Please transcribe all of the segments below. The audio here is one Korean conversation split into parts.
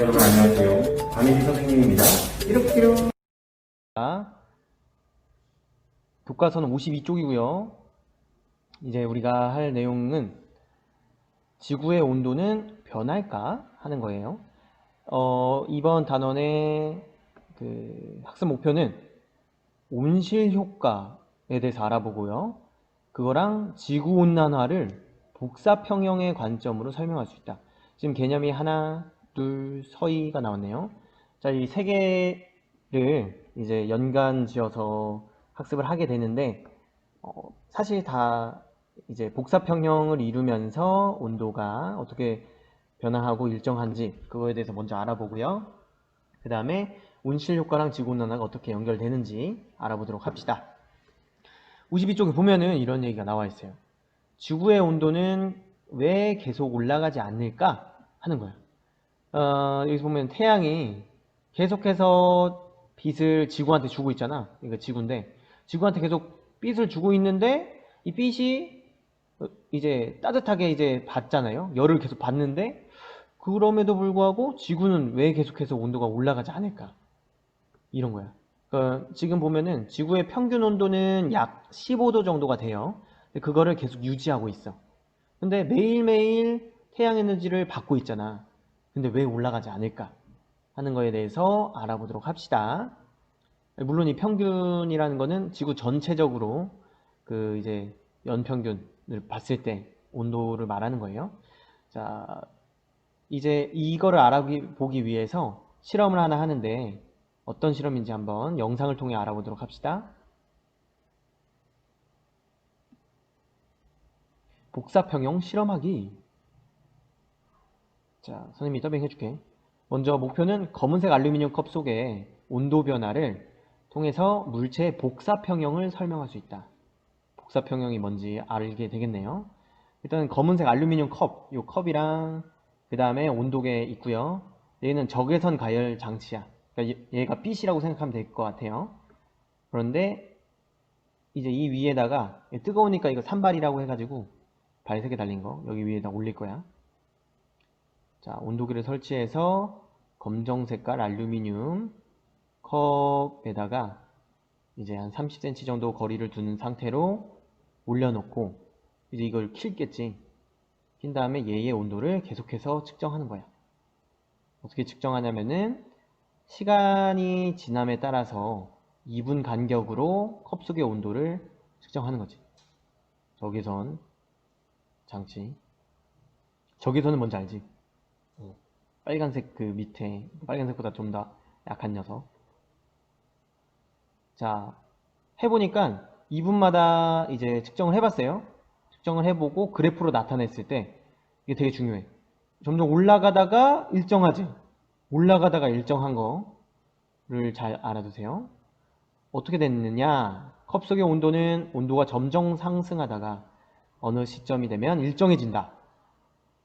여러분 안녕하세요. 박민지 선생님입니다. 자, 교과서는 52쪽이고요. 이제 우리가 할 내용은 지구의 온도는 변할까 하는 거예요. 어, 이번 단원의 그 학습 목표는 온실 효과에 대해서 알아보고요. 그거랑 지구 온난화를 복사 평형의 관점으로 설명할 수 있다. 지금 개념이 하나, 둘, 서희가 나왔네요. 자, 이 세 개를 이제 연관 지어서 학습을 하게 되는데 어, 사실 다 이제 복사평형을 이루면서 온도가 어떻게 변화하고 일정한지 그거에 대해서 먼저 알아보고요. 그 다음에 온실 효과랑 지구온난화가 어떻게 연결되는지 알아보도록 합시다. 52쪽에 보면은 이런 얘기가 나와 있어요. 지구의 온도는 왜 계속 올라가지 않을까 하는 거예요. 어, 여기서 보면 태양이 계속해서 빛을 지구한테 주고 있잖아. 이거 지구인데 지구한테 계속 빛을 주고 있는데 이 빛이 어, 이제 따뜻하게 이제 받잖아요. 열을 계속 받는데 그럼에도 불구하고 지구는 왜 계속해서 온도가 올라가지 않을까? 이런 거야. 그러니까 지금 보면은 지구의 평균 온도는 약 15도 정도가 돼요. 그거를 계속 유지하고 있어. 근데 매일매일 태양 에너지를 받고 있잖아. 근데 왜 올라가지 않을까? 하는 거에 대해서 알아보도록 합시다. 물론 이 평균이라는 거는 지구 전체적으로 그 이제 연평균을 봤을 때 온도를 말하는 거예요. 자, 이제 이거를 알아보기 위해서 실험을 하나 하는데 어떤 실험인지 한번 영상을 통해 알아보도록 합시다. 복사평형 실험하기. 자, 선생님이 더빙 해줄게. 먼저 목표는 검은색 알루미늄 컵 속에 온도 변화를 통해서 물체의 복사 평형을 설명할 수 있다. 복사 평형이 뭔지 알게 되겠네요. 일단 검은색 알루미늄 컵, 요 컵이랑 그 다음에 온도계 있고요. 얘는 적외선 가열 장치야. 그러니까 얘- 얘가 빛이라고 생각하면 될 것 같아요. 그런데 이제 이 위에다가 뜨거우니까 이거 산발이라고 해가지고 발세개 달린 거 여기 위에다 올릴 거야. 자, 온도계를 설치해서 검정 색깔 알루미늄 컵에다가 이제 한 30cm 정도 거리를 두는 상태로 올려놓고 이제 이걸 킬겠지. 킨 다음에 얘의 온도를 계속해서 측정하는 거야. 어떻게 측정하냐면은 시간이 지남에 따라서 2분 간격으로 컵 속의 온도를 측정하는 거지. 적외선 장치. 적외선은 뭔지 알지? 어, 빨간색 그 밑에 빨간색보다 좀 더 약한 녀석. 자, 해보니까 2분마다 이제 측정을 해봤어요. 측정을 해보고 그래프로 나타냈을 때 이게 되게 중요해. 점점 올라가다가 일정하지. 올라가다가 일정한 거를 잘 알아두세요. 어떻게 됐느냐? 컵 속의 온도는 온도가 점점 상승하다가 어느 시점이 되면 일정해진다.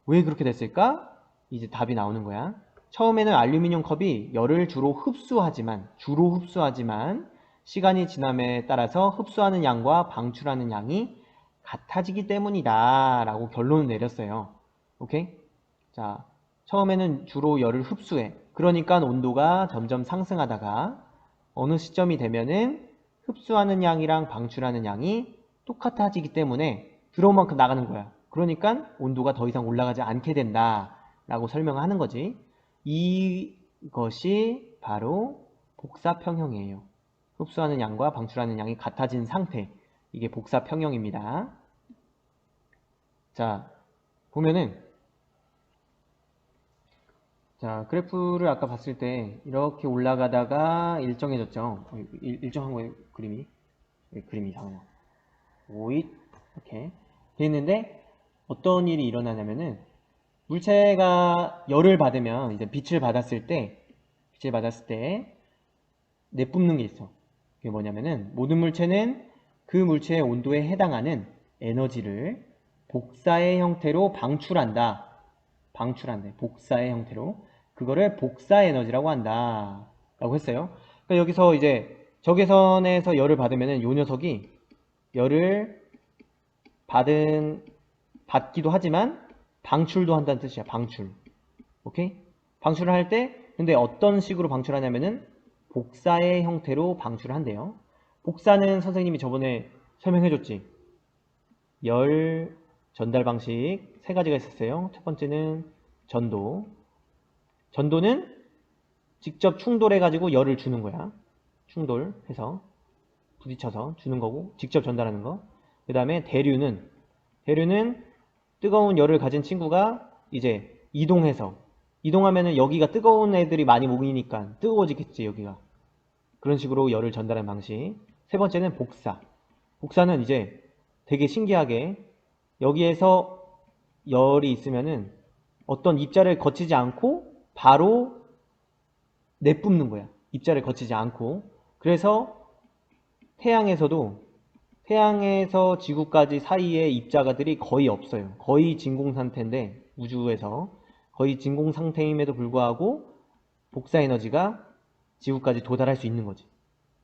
왜 그렇게 됐을까? 이제 답이 나오는 거야. 처음에는 알루미늄 컵이 열을 주로 흡수하지만 주로 흡수하지만 시간이 지남에 따라서 흡수하는 양과 방출하는 양이 같아지기 때문이다 라고 결론을 내렸어요. 오케이? 자, 처음에는 주로 열을 흡수해. 그러니까 온도가 점점 상승하다가 어느 시점이 되면은 흡수하는 양이랑 방출하는 양이 똑같아지기 때문에 들어온 만큼 나가는 거야. 그러니까 온도가 더 이상 올라가지 않게 된다 라고 설명하는 거지. 이것이 바로 복사평형이에요. 흡수하는 양과 방출하는 양이 같아진 상태. 이게 복사평형입니다. 자, 보면은 자, 그래프를 아까 봤을 때 이렇게 올라가다가 일정해졌죠. 어, 일, 일정한 거예요, 그림이. 예, 그림이 이상해요. 오잇 이렇게 돼 있는데 어떤 일이 일어나냐면은 물체가 열을 받으면 이제 빛을 받았을 때 빛을 받았을 때 내뿜는 게 있어. 그게 뭐냐면은 모든 물체는 그 물체의 온도에 해당하는 에너지를 복사의 형태로 방출한다. 방출한대. 복사의 형태로. 그거를 복사 에너지라고 한다. 라고 했어요. 그러니까 여기서 이제 적외선에서 열을 받으면은 요 녀석이 열을 받은 받기도 하지만 방출도 한다는 뜻이야. 방출. 오케이? 방출을 할 때 근데 어떤 식으로 방출하냐면은 복사의 형태로 방출을 한대요. 복사는 선생님이 저번에 설명해 줬지. 열 전달 방식 세 가지가 있었어요. 첫 번째는 전도. 전도는 직접 충돌해 가지고 열을 주는 거야. 충돌해서 부딪혀서 주는 거고 직접 전달하는 거. 그 다음에 대류는 대류는 뜨거운 열을 가진 친구가 이제 이동해서 이동하면은 여기가 뜨거운 애들이 많이 모이니까 뜨거워지겠지 여기가. 그런 식으로 열을 전달하는 방식. 세 번째는 복사. 복사는 이제 되게 신기하게 여기에서 열이 있으면은 어떤 입자를 거치지 않고 바로 내뿜는 거야. 입자를 거치지 않고. 그래서 태양에서도 태양에서 지구까지 사이에 입자가들이 거의 없어요. 거의 진공 상태인데 우주에서 거의 진공 상태임에도 불구하고 복사 에너지가 지구까지 도달할 수 있는 거지.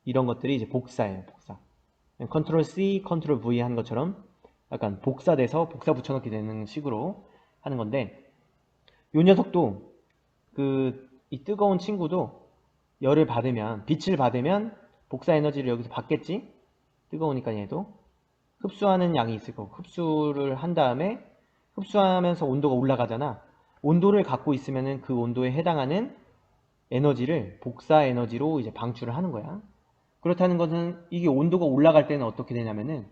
이런 것들이 이제 복사예요. 복사. 컨트롤 C, 컨트롤 V 한 것처럼 약간 복사돼서 복사 붙여넣기 되는 식으로 하는 건데 요 녀석도 그 이 뜨거운 친구도 열을 받으면 빛을 받으면 복사 에너지를 여기서 받겠지 뜨거우니까 얘도 흡수하는 양이 있을 거고 흡수를 한 다음에 흡수하면서 온도가 올라가잖아 온도를 갖고 있으면은 그 온도에 해당하는 에너지를 복사 에너지로 이제 방출을 하는 거야 그렇다는 것은 이게 온도가 올라갈 때는 어떻게 되냐면은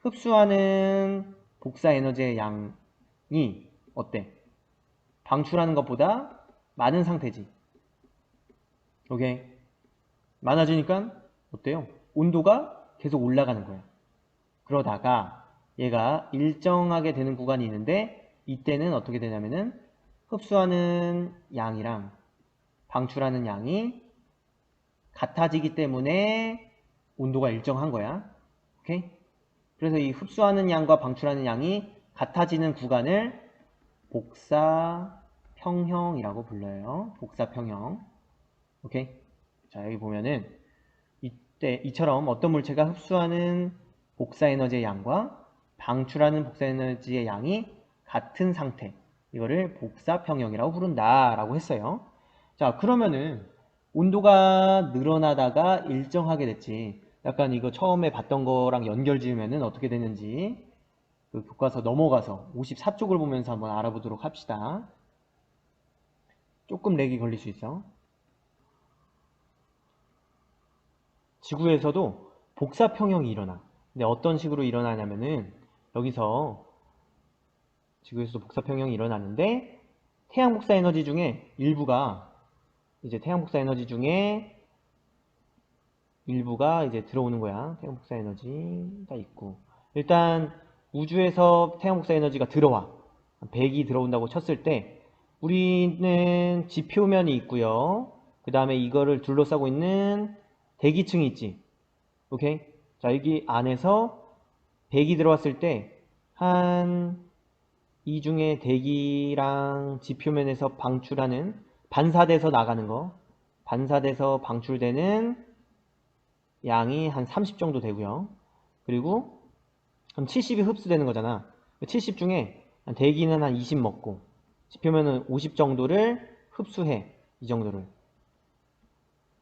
흡수하는 복사 에너지의 양이 어때? 방출하는 것보다 많은 상태지 오케이 많아지니까 어때요? 온도가 계속 올라가는 거야. 그러다가 얘가 일정하게 되는 구간이 있는데 이때는 어떻게 되냐면은 흡수하는 양이랑 방출하는 양이 같아지기 때문에 온도가 일정한 거야. 오케이? 그래서 이 흡수하는 양과 방출하는 양이 같아지는 구간을 복사 평형이라고 불러요. 복사 평형. 오케이? 자, 여기 보면은 이 때 이처럼 어떤 물체가 흡수하는 복사 에너지의 양과 방출하는 복사 에너지의 양이 같은 상태. 이거를 복사 평형이라고 부른다 라고 했어요. 자, 그러면은 온도가 늘어나다가 일정하게 됐지. 약간 이거 처음에 봤던 거랑 연결 지으면은 어떻게 되는지 그 교과서 넘어가서 54쪽을 보면서 한번 알아보도록 합시다. 조금 렉이 걸릴 수 있어. 지구에서도 복사 평형이 일어나. 근데 어떤 식으로 일어나냐면은 여기서 지구에서도 복사 평형이 일어나는데 태양 복사 에너지 중에 일부가 이제 태양 복사 에너지 중에 일부가 이제 들어오는 거야. 태양 복사 에너지가 있고 일단 우주에서 태양 복사 에너지가 들어와. 100이 들어온다고 쳤을 때 우리는 지표면이 있고요. 그 다음에 이거를 둘러싸고 있는 대기층이 있지. 오케이? 자, 여기 안에서 100이 들어왔을 때 한 이 중에 대기랑 지표면에서 방출하는 반사돼서 나가는 거 반사돼서 방출되는 양이 한 30 정도 되고요. 그리고 그럼 70이 흡수되는 거잖아. 70 중에 한 대기는 한 20 먹고 지표면은 50 정도를 흡수해. 이 정도를.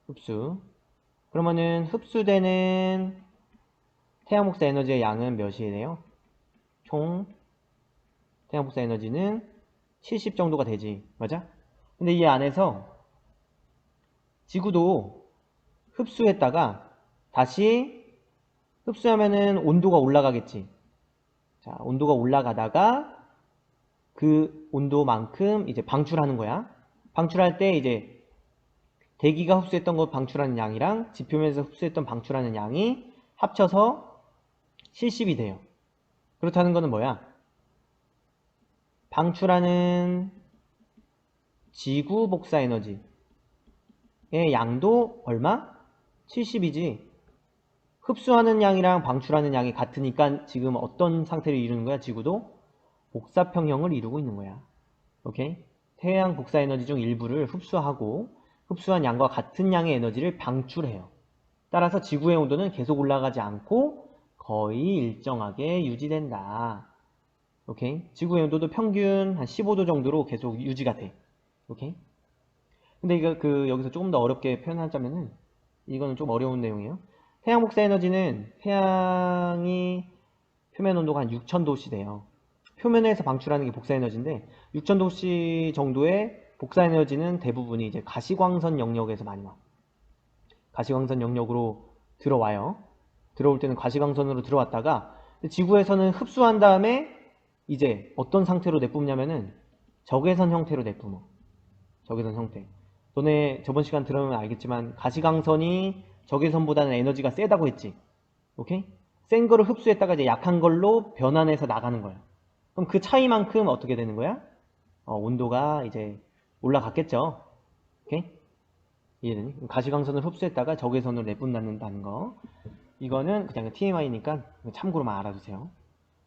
흡수. 그러면은 흡수되는 태양 복사 에너지의 양은 몇이에요? 총 태양 복사 에너지는 70 정도가 되지. 맞아? 근데 이 안에서 지구도 흡수했다가 다시 흡수하면은 온도가 올라가겠지. 자, 온도가 올라가다가 그 온도만큼 이제 방출하는 거야. 방출할 때 이제 대기가 흡수했던 것 방출하는 양이랑 지표면에서 흡수했던 방출하는 양이 합쳐서 70이 돼요. 그렇다는 것은 뭐야? 방출하는 지구 복사 에너지의 양도 얼마? 70이지. 흡수하는 양이랑 방출하는 양이 같으니까 지금 어떤 상태를 이루는 거야? 지구도 복사평형을 이루고 있는 거야. 오케이? 태양 복사 에너지 중 일부를 흡수하고 흡수한 양과 같은 양의 에너지를 방출해요. 따라서 지구의 온도는 계속 올라가지 않고 거의 일정하게 유지된다. 오케이? 지구의 온도도 평균 한 15도 정도로 계속 유지가 돼. 오케이? 근데 이거 그 여기서 조금 더 어렵게 표현하자면은 이거는 좀 어려운 내용이에요. 태양 복사 에너지는 태양이 표면 온도가 한 6000도씨 돼요. 표면에서 방출하는 게 복사 에너지인데 6000도씨 정도의 복사 에너지는 대부분이 이제 가시광선 영역에서 많이 와. 가시광선 영역으로 들어와요. 들어올 때는 가시광선으로 들어왔다가 지구에서는 흡수한 다음에 이제 어떤 상태로 내뿜냐면은 적외선 형태로 내뿜어. 적외선 형태. 너네 저번 시간 들으면 알겠지만 가시광선이 적외선보다는 에너지가 세다고 했지. 오케이? 센 거를 흡수했다가 이제 약한 걸로 변환해서 나가는 거야. 그럼 그 차이만큼 어떻게 되는 거야? 어, 온도가 이제 올라갔겠죠. 오케이? 이해되니? 가시광선을 흡수했다가 적외선으로 내뿜는다는 거. 이거는 그냥 TMI니까 참고로만 알아두세요.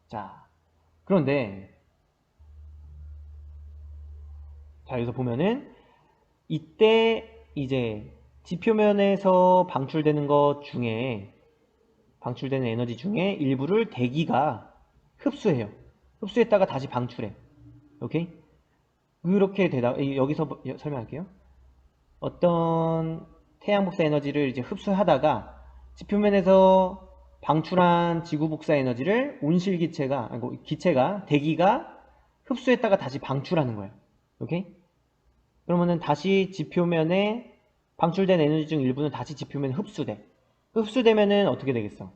자, 그런데 자 여기서 보면은 이때 이제 지표면에서 방출되는 것 중에 방출되는 에너지 중에 일부를 대기가 흡수해요. 흡수했다가 다시 방출해. 오케이? 그렇게 되다 이- 여기서 뭐- 여- 설명할게요. 어떤 태양 복사 에너지를 이제 흡수하다가 지표면에서 방출한 지구 복사 에너지를 온실 기체가 아니고 기체가 대기가 흡수했다가 다시 방출하는 거예요. 오케이? 그러면은 다시 지표면에 방출된 에너지 중 일부는 다시 지표면에 흡수돼. 흡수되면은 어떻게 되겠어?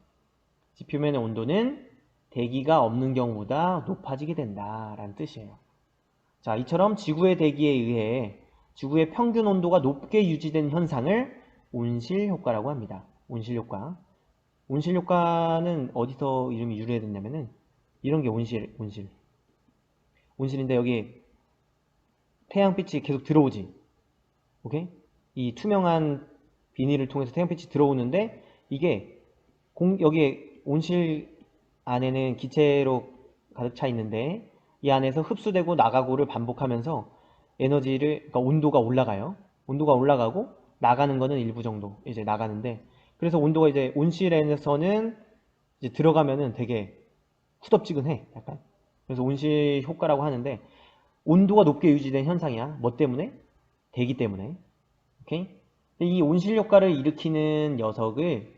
지표면의 온도는 대기가 없는 경우보다 높아지게 된다라는 뜻이에요. 자, 이처럼 지구의 대기에 의해 지구의 평균 온도가 높게 유지된 현상을 온실 효과라고 합니다. 온실 효과. 온실 효과는 어디서 이름이 유래됐냐면은 이런 게 온실, 온실. 온실인데 여기 태양빛이 계속 들어오지. 오케이? 이 투명한 비닐을 통해서 태양빛이 들어오는데 이게 공, 여기에 온실 안에는 기체로 가득 차 있는데 이 안에서 흡수되고 나가고를 반복하면서 에너지를 그러니까 온도가 올라가요. 온도가 올라가고 나가는 거는 일부 정도 이제 나가는데 그래서 온도가 이제 온실에서는 이제 들어가면은 되게 후덥지근해 약간 그래서 온실 효과라고 하는데 온도가 높게 유지된 현상이야. 뭐 때문에? 대기 때문에. 오케이? 이 온실 효과를 일으키는 녀석을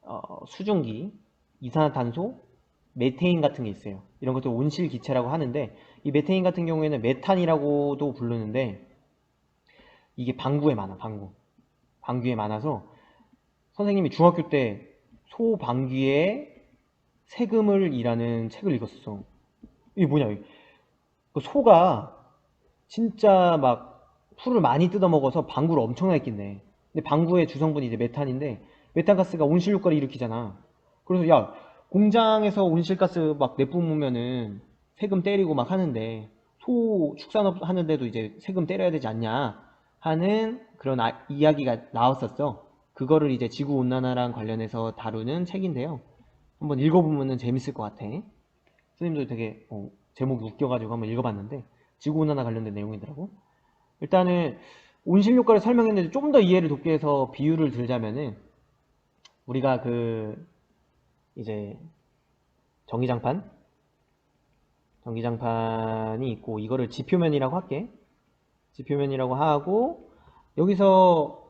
어, 수증기, 이산화탄소, 메테인 같은 게 있어요. 이런 것들 온실 기체라고 하는데 이 메테인 같은 경우에는 메탄이라고도 부르는데 이게 방구에 많아. 방구. 방귀에 많아서 선생님이 중학교 때 소방귀의 세금을 이라는 책을 읽었어. 이게 뭐냐? 그 소가 진짜 막 풀을 많이 뜯어 먹어서 방구를 엄청나게 낀대. 근데 방구의 주성분이 이제 메탄인데 메탄가스가 온실 효과를 일으키잖아. 그래서 야 공장에서 온실가스 막 내뿜으면은 세금 때리고 막 하는데 소 축산업 하는데도 이제 세금 때려야 되지 않냐 하는 그런 아- 이야기가 나왔었어. 그거를 이제 지구 온난화랑 관련해서 다루는 책인데요. 한번 읽어보면은 재밌을 것 같아. 선생님도 되게 어, 제목이 웃겨가지고 한번 읽어봤는데 지구 온난화 관련된 내용이더라고. 일단은 온실 효과를 설명했는데 좀 더 이해를 돕기 위해서 비유를 들자면은 우리가 그 이제 전기장판 전기장판이 있고 이거를 지표면이라고 할게. 지표면이라고 하고 여기서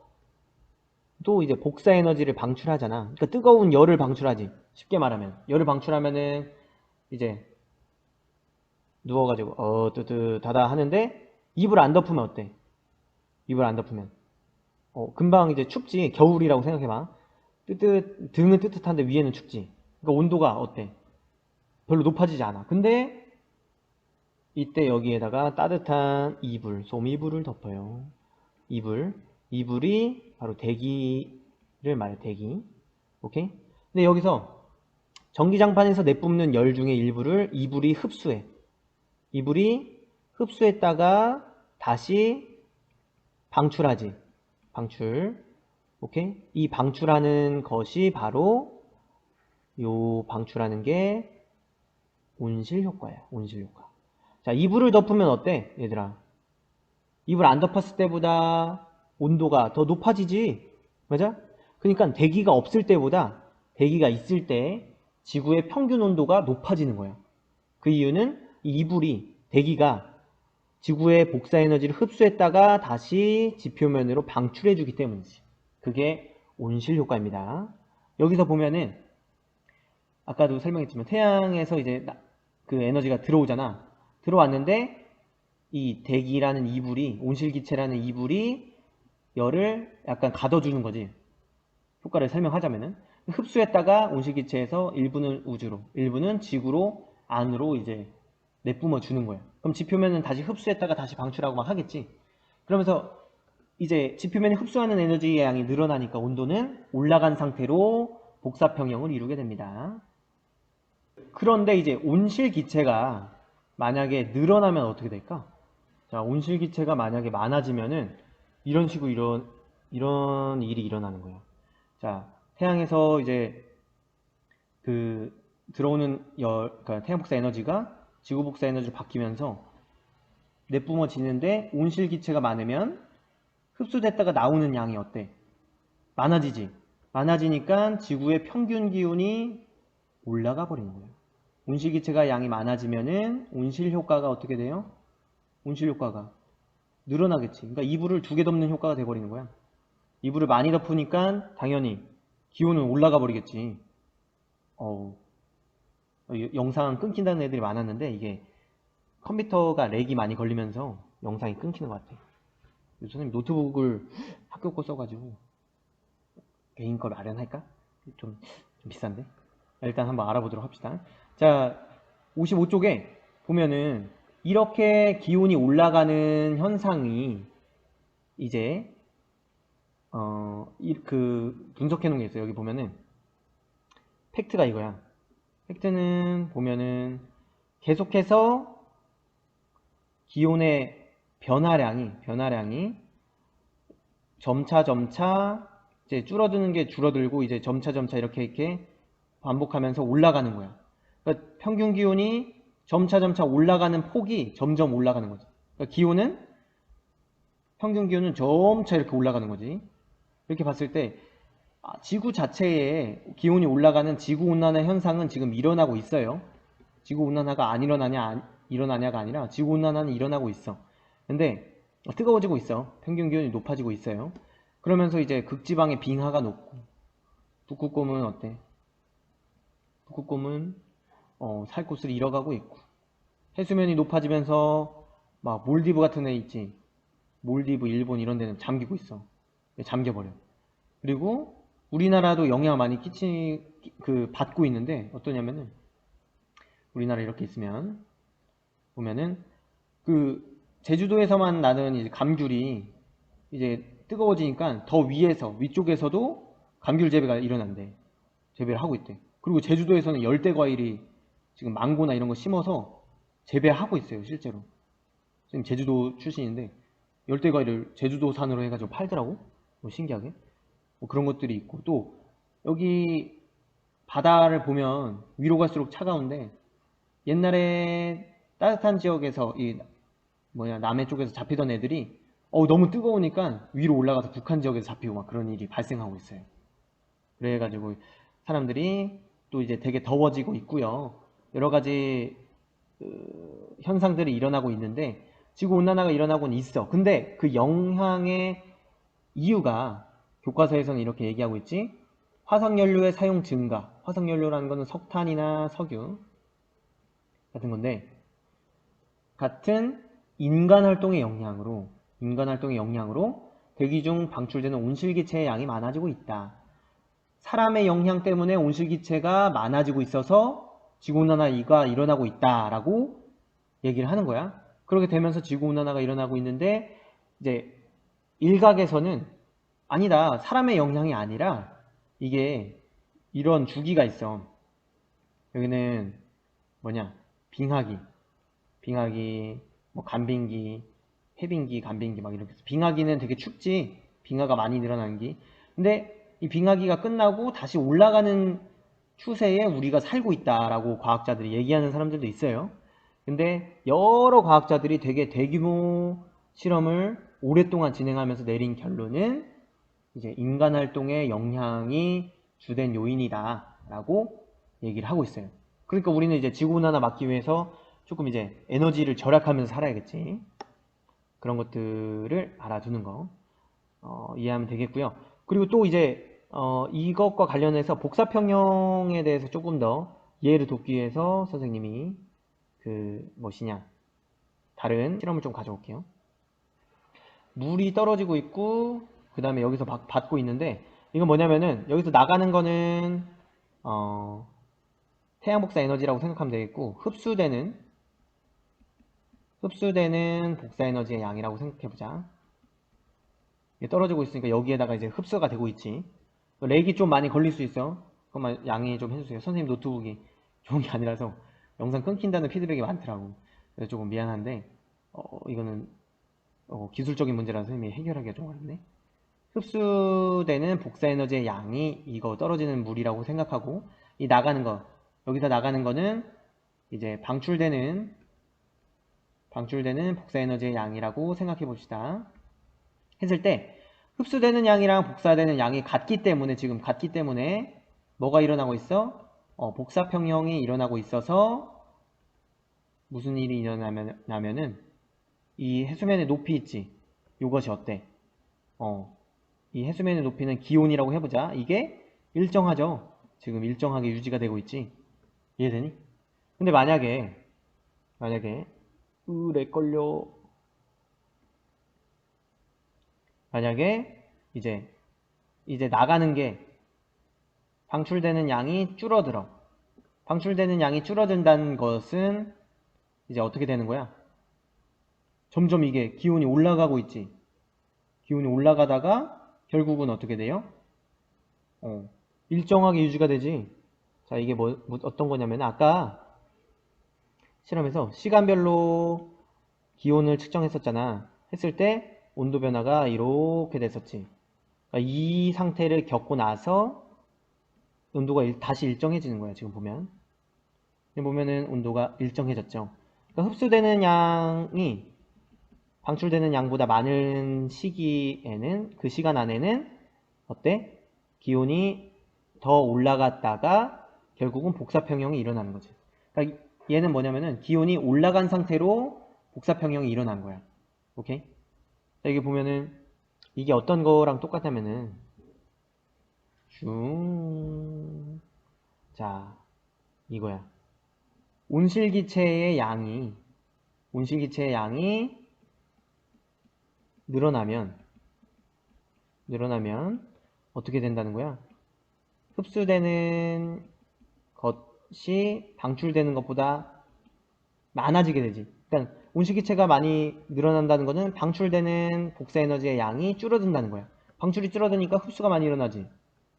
또 이제 복사 에너지를 방출하잖아. 그러니까 뜨거운 열을 방출하지. 쉽게 말하면 열을 방출하면은 이제 누워가지고 어 뜨뜻하다 하는데 이불 안 덮으면 어때? 이불 안 덮으면 어 금방 이제 춥지 겨울이라고 생각해봐 뜨뜻 등은 뜨뜻한데 위에는 춥지 그러니까 온도가 어때? 별로 높아지지 않아 근데 이때 여기에다가 따뜻한 이불 솜 이불을 덮어요 이불 이불이 바로 대기를 말해 대기 오케이? 근데 여기서 전기장판에서 내뿜는 열 중에 일부를 이불이 흡수해 이불이 흡수했다가 다시 방출하지. 방출. 오케이? 이 방출하는 것이 바로 요 방출하는 게 온실 효과야. 온실 효과. 자, 이불을 덮으면 어때? 얘들아. 이불 안 덮었을 때보다 온도가 더 높아지지. 맞아? 그러니까 대기가 없을 때보다 대기가 있을 때 지구의 평균 온도가 높아지는 거야. 그 이유는 이 이불이 대기가 지구의 복사 에너지를 흡수했다가 다시 지표면으로 방출해 주기 때문이지. 그게 온실 효과입니다. 여기서 보면은 아까도 설명했지만 태양에서 이제 나- 그 에너지가 들어오잖아. 들어왔는데 이 대기라는 이불이 온실기체라는 이불이 열을 약간 가둬주는 거지. 효과를 설명하자면은 흡수했다가 온실기체에서 일부는 우주로, 일부는 지구로 안으로 이제 내뿜어 주는 거야. 그럼 지표면은 다시 흡수했다가 다시 방출하고 막 하겠지. 그러면서 이제 지표면이 흡수하는 에너지의 양이 늘어나니까 온도는 올라간 상태로 복사평형을 이루게 됩니다. 그런데 이제 온실 기체가 만약에 늘어나면 어떻게 될까? 자, 온실 기체가 만약에 많아지면은 이런 식으로 이런 이런 일이 일어나는 거예요. 자, 태양에서 이제 그 들어오는 열, 그러니까 태양 복사 에너지가 지구 복사 에너지로 바뀌면서 내뿜어지는데 온실 기체가 많으면 흡수됐다가 나오는 양이 어때? 많아지지. 많아지니까 지구의 평균 기온이 올라가 버리는 거예요. 온실기체가 양이 많아지면은 온실 효과가 어떻게 돼요? 온실 효과가 늘어나겠지. 그러니까 이불을 두 개 덮는 효과가 돼버리는 거야. 이불을 많이 덮으니까 당연히 기온은 올라가 버리겠지. 어우, 어, 이- 영상 끊긴다는 애들이 많았는데 이게 컴퓨터가 렉이 많이 걸리면서 영상이 끊기는 것 같아. 선생님 노트북을 학교 거 써가지고 개인 걸 마련할까? 좀, 좀 비싼데? 일단 한번 알아보도록 합시다. 자, 55쪽에 보면은 이렇게 기온이 올라가는 현상이 이제 어, 이- 그 분석해 놓은 게 있어요. 여기 보면은 팩트가 이거야. 팩트는 보면은 계속해서 기온의 변화량이 변화량이 점차 점차 이제 줄어드는 게 줄어들고 이제 점차 점차 이렇게 이렇게 반복하면서 올라가는 거야. 그러니까 평균 기온이 점차 점차 올라가는 폭이 점점 올라가는 거지. 그러니까 기온은 평균 기온은 점차 이렇게 올라가는 거지. 이렇게 봤을 때 아, 지구 자체에 기온이 올라가는 지구 온난화 현상은 지금 일어나고 있어요. 지구 온난화가 안 일어나냐 안 일어나냐가 아니라 지구 온난화는 일어나고 있어. 근데 뜨거워지고 있어. 평균 기온이 높아지고 있어요. 그러면서 이제 극지방의 빙하가 녹고 북극곰은 어때? 북극곰은 어, 살 곳을 잃어가고 있고 해수면이 높아지면서 막 몰디브 같은 데 있지 몰디브 일본 이런 데는 잠기고 있어 잠겨버려 그리고 우리나라도 영향을 많이 끼치 그 받고 있는데 어떠냐면은 우리나라 이렇게 있으면 보면은 그 제주도에서만 나는 이제 감귤이 이제 뜨거워지니까 더 위에서 위쪽에서도 감귤 재배가 일어난대. 재배를 하고 있대. 그리고 제주도에서는 열대 과일이 지금 망고나 이런 거 심어서 재배하고 있어요 실제로. 지금 제주도 출신인데 열대 과일을 제주도 산으로 해가지고 팔더라고 뭐 신기하게. 뭐 그런 것들이 있고 또 여기 바다를 보면 위로 갈수록 차가운데 옛날에 따뜻한 지역에서 이 뭐냐 남해 쪽에서 잡히던 애들이 어 너무 뜨거우니까 위로 올라가서 북한 지역에서 잡히고 막 그런 일이 발생하고 있어요. 그래가지고 사람들이 또 이제 되게 더워지고 있고요. 여러 가지 그, 현상들이 일어나고 있는데 지구 온난화가 일어나고는 있어. 근데 그 영향의 이유가 교과서에서는 이렇게 얘기하고 있지. 화석연료의 사용 증가. 화석연료라는 거는 석탄이나 석유 같은 건데 같은 인간 활동의 영향으로 인간 활동의 영향으로 대기 중 방출되는 온실기체의 양이 많아지고 있다. 사람의 영향 때문에 온실기체가 많아지고 있어서 지구온난화가 일어나고 있다라고 얘기를 하는 거야. 그렇게 되면서 지구온난화가 일어나고 있는데 이제 일각에서는 아니다. 사람의 영향이 아니라 이게 이런 주기가 있어. 여기는 뭐냐? 빙하기, 빙하기, 뭐 간빙기, 해빙기, 간빙기 막 이렇게 해서 빙하기는 되게 춥지. 빙하가 많이 늘어나는 기. 근데 이 빙하기가 끝나고 다시 올라가는 추세에 우리가 살고 있다라고 과학자들이 얘기하는 사람들도 있어요. 근데 여러 과학자들이 되게 대규모 실험을 오랫동안 진행하면서 내린 결론은 이제 인간 활동의 영향이 주된 요인이다라고 얘기를 하고 있어요. 그러니까 우리는 이제 지구 온난화 막기 위해서 조금 이제 에너지를 절약하면서 살아야겠지. 그런 것들을 알아두는 거 어, 이해하면 되겠고요. 그리고 또 이제 어, 이것과 관련해서 복사평형에 대해서 조금 더 이해를 돕기 위해서 선생님이 그 무엇이냐 다른 실험을 좀 가져올게요. 물이 떨어지고 있고 그 다음에 여기서 받, 받고 있는데 이건 뭐냐면은 여기서 나가는 거는 어, 태양 복사 에너지라고 생각하면 되겠고 흡수되는 흡수되는 복사 에너지의 양이라고 생각해 보자. 이게 떨어지고 있으니까 여기에다가 이제 흡수가 되고 있지. 렉이 좀 많이 걸릴 수 있어. 그것만 양해 좀 해주세요. 선생님 노트북이 좋은 게 아니라서 영상 끊긴다는 피드백이 많더라고. 그래서 조금 미안한데 어, 이거는 어, 기술적인 문제라서 선생님이 해결하기가 좀 어렵네. 흡수되는 복사 에너지의 양이 이거 떨어지는 물이라고 생각하고 이 나가는 거 여기서 나가는 거는 이제 방출되는 방출되는 복사 에너지의 양이라고 생각해 봅시다. 했을 때 흡수되는 양이랑 복사되는 양이 같기 때문에 지금 같기 때문에 뭐가 일어나고 있어? 어, 복사평형이 일어나고 있어서 무슨 일이 일어나면 나면은 이 해수면의 높이 있지. 이것이 어때? 어, 이 해수면의 높이는 기온이라고 해보자. 이게 일정하죠. 지금 일정하게 유지가 되고 있지. 이해되니? 근데 만약에 만약에 걸려 만약에 이제 이제 나가는 게 방출되는 양이 줄어들어. 방출되는 양이 줄어든다는 것은 이제 어떻게 되는 거야? 점점 이게 기온이 올라가고 있지. 기온이 올라가다가 결국은 어떻게 돼요? 어, 일정하게 유지가 되지. 자, 이게 뭐, 뭐 어떤 거냐면 아까 실험에서 시간별로 기온을 측정했었잖아. 했을 때 온도 변화가 이렇게 됐었지. 그러니까 이 상태를 겪고 나서 온도가 일- 다시 일정해지는 거야. 지금 보면. 보면은 온도가 일정해졌죠. 그러니까 흡수되는 양이 방출되는 양보다 많은 시기에는 그 시간 안에는 어때? 기온이 더 올라갔다가 결국은 복사평형이 일어나는 거지. 그러니까 얘는 뭐냐면은 기온이 올라간 상태로 복사평형이 일어난 거야. 오케이? 자, 이게 보면은 이게 어떤 거랑 똑같냐면은 슝. 자, 이거야. 온실기체의 양이 온실기체의 양이 늘어나면 늘어나면 어떻게 된다는 거야? 흡수되는 것이 방출되는 것보다 많아지게 되지. 그러니까 온실기체가 많이 늘어난다는 것은 방출되는 복사 에너지의 양이 줄어든다는 거야. 방출이 줄어드니까 흡수가 많이 일어나지.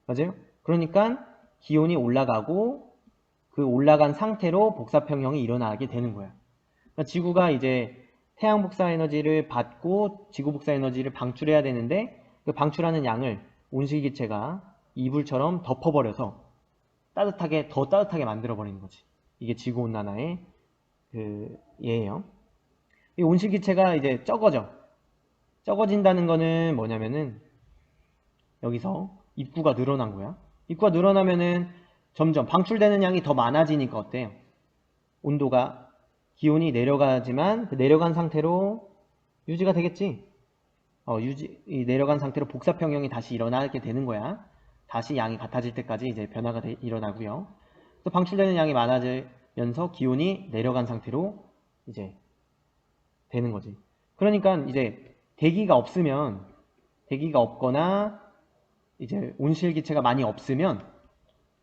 맞아요? 그러니까 기온이 올라가고 그 올라간 상태로 복사평형이 일어나게 되는 거야. 그러니까 지구가 이제 태양 복사 에너지를 받고 지구 복사 에너지를 방출해야 되는데 그 방출하는 양을 온실기체가 이불처럼 덮어버려서 따뜻하게 더 따뜻하게 만들어 버리는 거지. 이게 지구 온난화의 그 예예요. 이 온실기체가 이제 적어져. 적어진다는 거는 뭐냐면은 여기서 입구가 늘어난 거야. 입구가 늘어나면은 점점 방출되는 양이 더 많아지니까 어때요? 온도가 기온이 내려가지만 그 내려간 상태로 유지가 되겠지. 어, 유지 이 내려간 상태로 복사평형이 다시 일어나게 되는 거야. 다시 양이 같아질 때까지 이제 변화가 돼- 일어나고요. 또 방출되는 양이 많아지면서 기온이 내려간 상태로 이제 되는 거지. 그러니까 이제 대기가 없으면 대기가 없거나 이제 온실 기체가 많이 없으면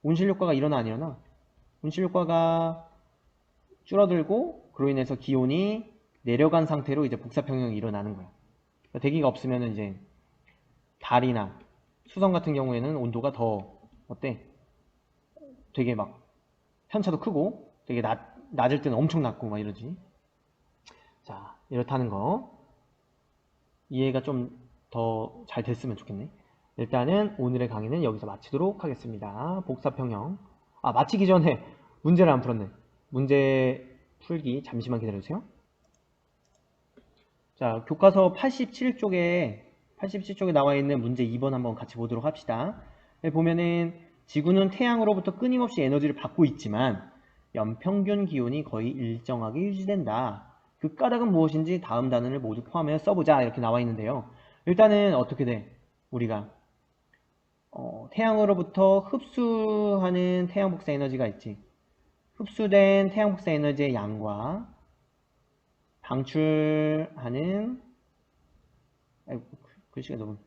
온실 효과가 일어나 안 일어나? 온실 효과가 줄어들고 그로 인해서 기온이 내려간 상태로 이제 복사 평형이 일어나는 거야. 그러니까 대기가 없으면 이제 달이나 수성 같은 경우에는 온도가 더 어때? 되게 막 편차도 크고 되게 낮, 낮을 때는 엄청 낮고 막 이러지. 자, 이렇다는 거 이해가 좀 더 잘 됐으면 좋겠네. 일단은 오늘의 강의는 여기서 마치도록 하겠습니다. 복사평형. 아, 마치기 전에 문제를 안 풀었네. 문제 풀기 잠시만 기다려주세요. 자, 교과서 87쪽에 87쪽에 나와 있는 문제 2번 한번 같이 보도록 합시다. 여기 보면은 지구는 태양으로부터 끊임없이 에너지를 받고 있지만 연평균 기온이 거의 일정하게 유지된다. 그 까닭은 무엇인지 다음 단어를 모두 포함해 써보자 이렇게 나와 있는데요. 일단은 어떻게 돼? 우리가 어, 태양으로부터 흡수하는 태양 복사 에너지가 있지. 흡수된 태양 복사 에너지의 양과 방출하는 글씨가 너무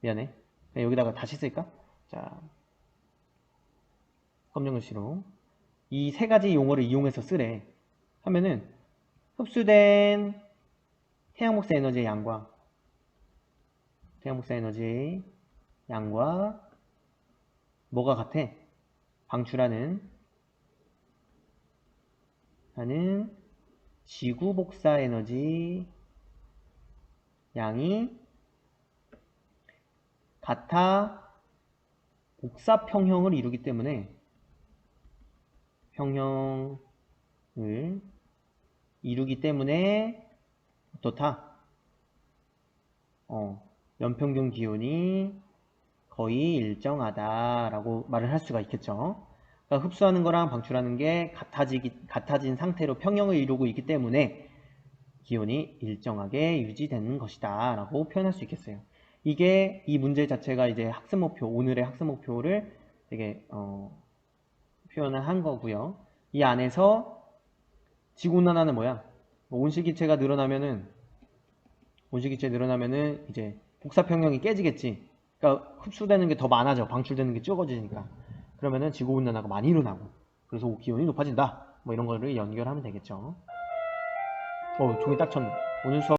미안해. 그냥 여기다가 다시 쓸까? 자, 검정 글씨로 이 세 가지 용어를 이용해서 쓰래. 하면은 흡수된 태양 복사 에너지의 양과 태양 복사 에너지의 양과 뭐가 같아? 방출하는 하는 지구 복사 에너지 양이 같아 복사 평형을 이루기 때문에 평형을 이루기 때문에 어떻다? 어, 연평균 기온이 거의 일정하다라고 말을 할 수가 있겠죠. 그러니까 흡수하는 거랑 방출하는 게 같아지기, 같아진 상태로 평형을 이루고 있기 때문에 기온이 일정하게 유지되는 것이다 라고 표현할 수 있겠어요. 이게 이 문제 자체가 이제 학습 목표, 오늘의 학습 목표를 되게 어, 표현을 한 거고요. 이 안에서 지구온난화는 뭐야? 뭐 온실기체가 늘어나면은 온실기체 늘어나면은 이제 복사평형이 깨지겠지. 그러니까 흡수되는 게 더 많아져. 방출되는 게 적어지니까. 그러면은 지구온난화가 많이 일어나고 그래서 기온이 높아진다. 뭐 이런 거를 연결하면 되겠죠. 어, 종이 딱 쳤네. 오늘 수업